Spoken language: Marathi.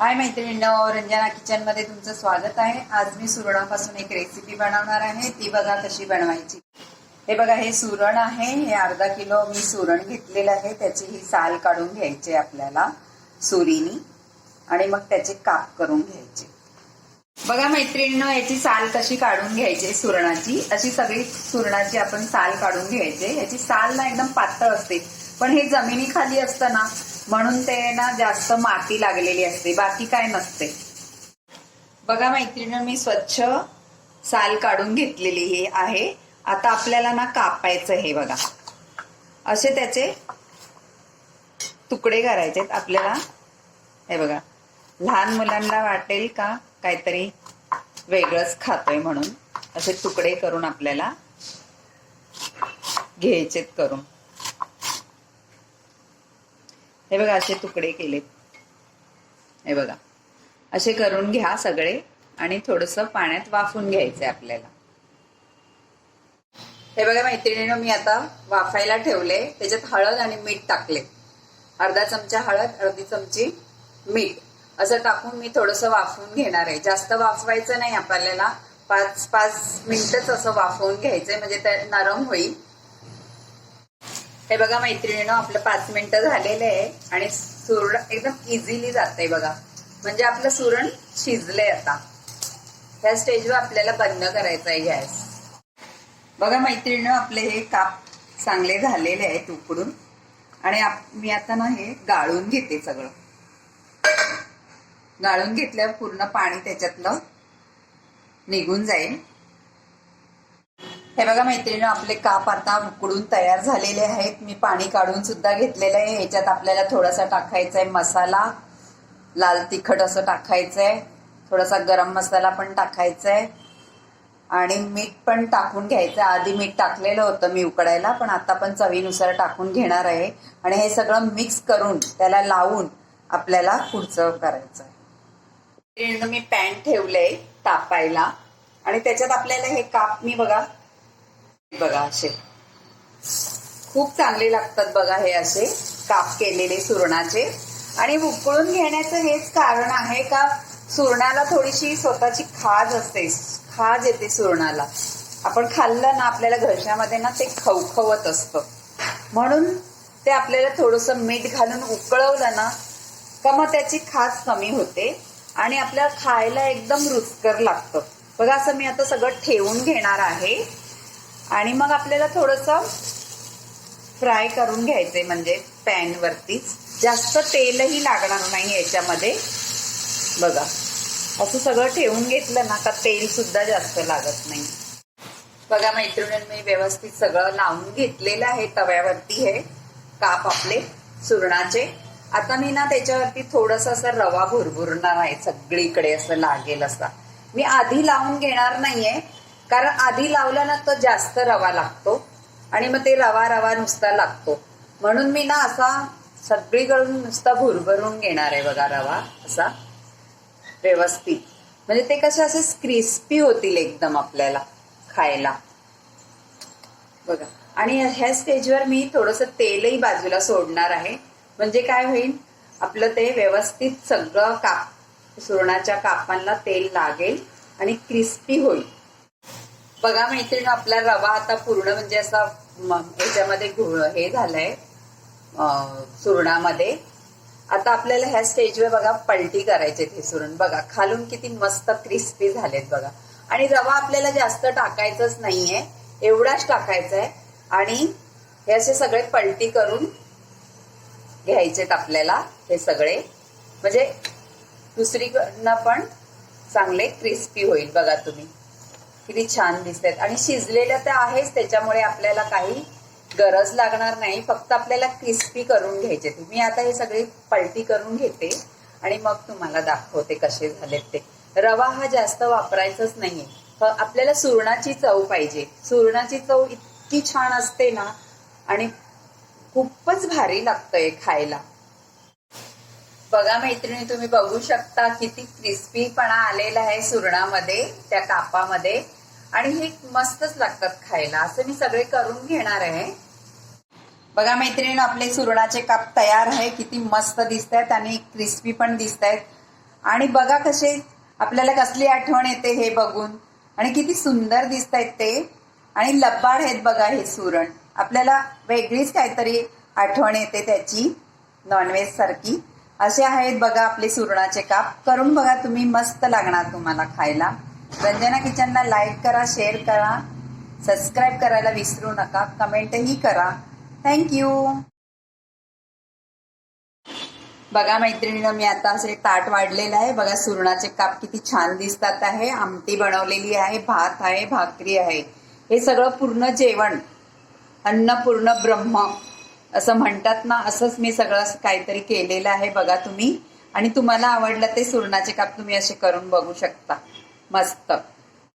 हाय मैत्रिणींनो रंजना किचनमध्ये तुमचं स्वागत आहे. आज मी सुरणापासून एक रेसिपी बनवणार आहे. ती बघा कशी बनवायची. हे बघा हे सुरण आहे. हे अर्धा किलो मी सुरण घेतलेलं आहे. त्याची ही साल काढून घ्यायची आपल्याला सुरीनी. आणि मग त्याचे काप करून घ्यायचे. बघा मैत्रिणींनो याची साल कशी काढून घ्यायची सुरणाची. अशी सगळी सुरणाची आपण साल काढून घ्यायचे याची साल ना एकदम पातळ असते. पण हे जमिनीखाली असतं ना म्हणून ते ना जास्त माती लागलेली असते बाकी काय नसते. बघा मैत्रिणी मी स्वच्छ साल काढून घेतलेली हे आहे. आता आपल्याला ना कापायचं हे बघा. असे त्याचे तुकडे करायचे आपल्याला. हे बघा. लहान मुलांना वाटेल का काहीतरी वेगळंच खातोय म्हणून? असे तुकडे करून आपल्याला घ्यायचेत करून. हे बघा असे तुकडे केलेत. हे बघा. असे करून घ्या सगळे आणि थोडस पाण्यात वाफून घ्यायचंय आपल्याला. हे बघा मैत्रिणीनं मी आता वाफायला ठेवले. त्याच्यात हळद आणि मीठ टाकले अर्धा चमचा हळद अर्धी चमची मीठ. असं टाकून मी थोडस वाफवून घेणार आहे. जास्त वाफवायचं नाही आपल्याला. पाच पाच मिनिटच असं वाफवून घ्यायचंय. म्हणजे ते नरम होईल. हे बघा मैत्रिणीनं आपलं पाच मिनिटं झालेले आहे आणि सुरण एकदम इझिली जाते बघा. म्हणजे आपलं सुरण शिजलंय आता. ह्या स्टेजवर आपल्याला बंद करायचं आहे गॅस. बघा मैत्रिणीनं आपले हे काप चांगले झालेले आहेत उकडून. आणि मी आता ना हे गाळून घेते सगळं. गाळून घेतल्यावर पूर्ण पाणी त्याच्यातलं निघून जाईल. हे बघा मैत्रिणी आपले काप आता उकडून तयार झालेले आहेत. मी पाणी काढून सुद्धा घेतलेलं आहे. ह्याच्यात आपल्याला थोडासा टाकायचा आहे मसाला. लाल तिखट असं टाकायचंय. थोडासा गरम मसाला पण टाकायचा आहे आणि मीठ पण टाकून घ्यायचं आधी मीठ टाकलेलं होतं मी उकडायला पण आता पण चवीनुसार टाकून घेणार आहे. आणि हे सगळं मिक्स करून त्याला लावून आपल्याला पुढचं करायचं आहे मी पॅन ठेवलंय तापायला. आणि त्याच्यात आपल्याला हे काप मी बघा बघा असे. खूप चांगले लागतात बघा हे असे काप केलेले सुरणाचे. आणि उकळून घेण्याचं हेच कारण आहे का सुरणाला थोडीशी स्वतःची खाज असते खाज येते सुरणाला. आपण खाल्लं ना आपल्याला घशामध्ये ना ते खवखवत असतं. म्हणून ते आपल्याला थोडस मीठ घालून उकळवलं ना का मग त्याची खाज कमी होते आणि आपल्याला खायला एकदम रुचकर लागतं. बघा असं मी आता सगळं ठेवून घेणार आहे. आणि मग आपल्याला थोडंसं फ्राय करून घ्यायचंय म्हणजे पॅनवरतीच जास्त तेलही लागणार नाही याच्यामध्ये. बघा असं सगळं ठेवून घेतलं ना का तेल सुद्धा जास्त लागत नाही. बघा मैत्रिणीने मी व्यवस्थित सगळं लावून घेतलेलं आहे तव्यावरती हे काप आपले सुरणाचे. आता मी ना त्याच्यावरती थोडस असं रवा भुरभुरणार आहे सगळीकडे असं लागेल असा. मी आधी लावून घेणार नाहीये कारण आधी लावला ना तर जास्त रवा लागतो. आणि मग ते रवा रवा नुसता लागतो. म्हणून मी ना असा सगळीकडून नुसता भुरभरून घेणार आहे बघा रवा असा व्यवस्थित. म्हणजे ते कसे असे क्रिस्पी होतील एकदम आपल्याला खायला. बघा. आणि ह्या स्टेजवर मी थोडस तेलही बाजूला सोडणार आहे. म्हणजे काय होईल आपलं ते व्यवस्थित सगळं काप सुरणाच्या कापांना तेल लागेल आणि क्रिस्पी होईल. बघा मैत्रीण आपला रवा आता पूर्ण म्हणजे असा याच्यामध्ये हे झालंय सुरणामध्ये. आता आपल्याला ह्या स्टेजवर बघा पलटी करायचे ते सुरण. बघा खालून किती मस्त क्रिस्पी झालेत बघा. आणि रवा आपल्याला जास्त टाकायचंच नाहीये एवढाच टाकायचा आहे आणि हे असे सगळे पलटी करून घ्यायचेत आपल्याला हे सगळे. म्हणजे दुसरीकडनं पण चांगले क्रिस्पी होईल बघा तुम्ही. किती छान दिसतात आणि शिजलेल्या तर आहेच त्याच्यामुळे आपल्याला काही गरज लागणार नाही. फक्त आपल्याला क्रिस्पी करून घ्यायचे. मी आता हे सगळी पलटी करून घेते आणि मग तुम्हाला दाखवते कसे झालेत ते. रवा हा जास्त वापरायचाच नाहीये आपल्याला सुरणाची चव पाहिजे. सुरणाची चव इतकी छान असते ना आणि खूपच भारी लागतंय खायला. बघा मैत्रिणी तुम्ही बघू शकता किती क्रिस्पीपणा आलेला आहे सुरणामध्ये त्या कापामध्ये. आणि हे मस्तच लागतात खायला. असं मी सगळे करून घेणार आहे. बघा मैत्रिणी आपले सुरणाचे काप तयार आहे. किती मस्त दिसत आहेत आणि क्रिस्पी पण दिसत आहेत आणि बघा कसे आपल्याला कसली आठवण येते हे बघून. आणि किती सुंदर दिसत आहेत ते. आणि लब्बाड आहेत बघा हे सुरण. आपल्याला वेगळीच काहीतरी आठवण येते त्याची. नॉनव्हेज सारखी. असे आहेत बघा आपले सुरणाचे काप. करून बघा तुम्ही मस्त लागणार तुम्हाला खायला. रंजना किचनला लाईक करा शेअर करा. सबस्क्राईब करायला विसरू नका. कमेंटही करा. थँक्यू बघा मैत्रिणीनं मी आता असे ताट वाढलेलं आहे. बघा सुरणाचे काप किती छान दिसतात आहे. आमटी बनवलेली आहे भात आहे भाकरी आहे. हे सगळं पूर्ण जेवण. अन्नपूर्ण ब्रह्म. असं म्हणतात ना असंच मी सगळं काहीतरी केलेलं आहे बघा तुम्ही. आणि तुम्हाला आवडलं ते सुरणाचे काप तुम्ही असे करून बघू शकता. मस्त.